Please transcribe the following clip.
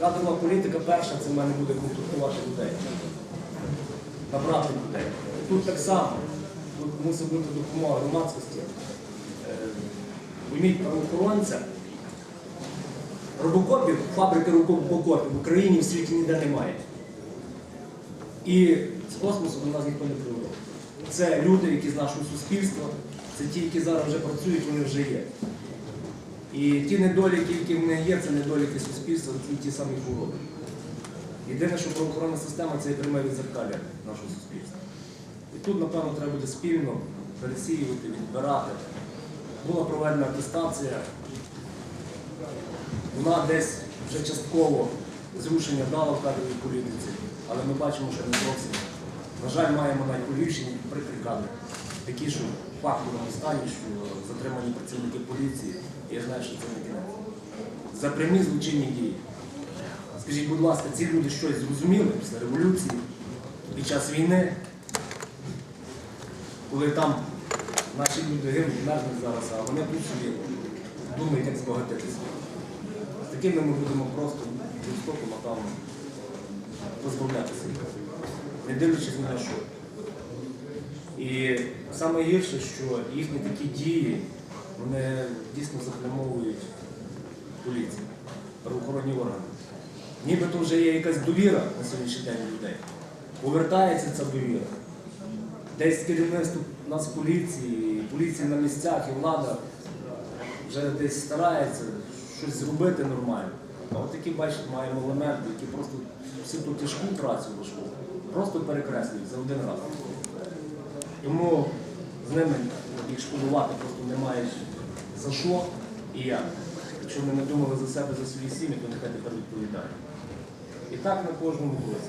Кадрова політика перша це в мене буде контролювати людей. Набрати людей. Тут так само. Тут мусить бути допомога громадськості. Е, правоохоронця. Робокопів, фабрики робокопів в Україні в світі ніде немає. І з космосу до нас ніхто не прийшов. Це люди, які з нашого суспільства, це ті, які зараз вже працюють, вони вже є. І ті недоліки, які в них є, це недоліки суспільства, ті, ті самі хвороби. Єдине, що правоохоронна система це є пряме відзеркалля нашого суспільства. І тут, напевно, треба буде спільно пересіювати, відбирати. Була проведена атестація, вона десь вже частково зрушення дала в кадровій політиці, але ми бачимо, що не зовсім. На жаль, маємо найполіпшені прикрі кадри, такі, що в фактовому стані, що затримані працівники поліції, я знаю, що це не кінець. За прямі злочинні дії. Скажіть, будь ласка, ці люди щось зрозуміли після революції, під час війни, коли там наші люди гинуть, мерзнуть зараз, а вони тут собі думають, як збагатитися. З такими ми будемо просто жорстоко, напевно, позбавлятися, не дивлячись на що. І саме гірше, що їхні такі дії, вони дійсно заплямовують поліцію, правоохоронні органи. Нібито вже є якась довіра на сьогоднішній день людей. Повертається ця довіра. Десь керівництво нас поліції, поліції на місцях і влада вже десь старається щось зробити нормально. А от такі, бачите, маємо елементи, які просто всю ту тяжку працю важку просто перекреслюють за один раз. Тому з ними їх шкодувати просто немає за що і як. Якщо вони не думали за себе, за свої сім'ї, то нехай тепер відповідають. І так на кожному боці.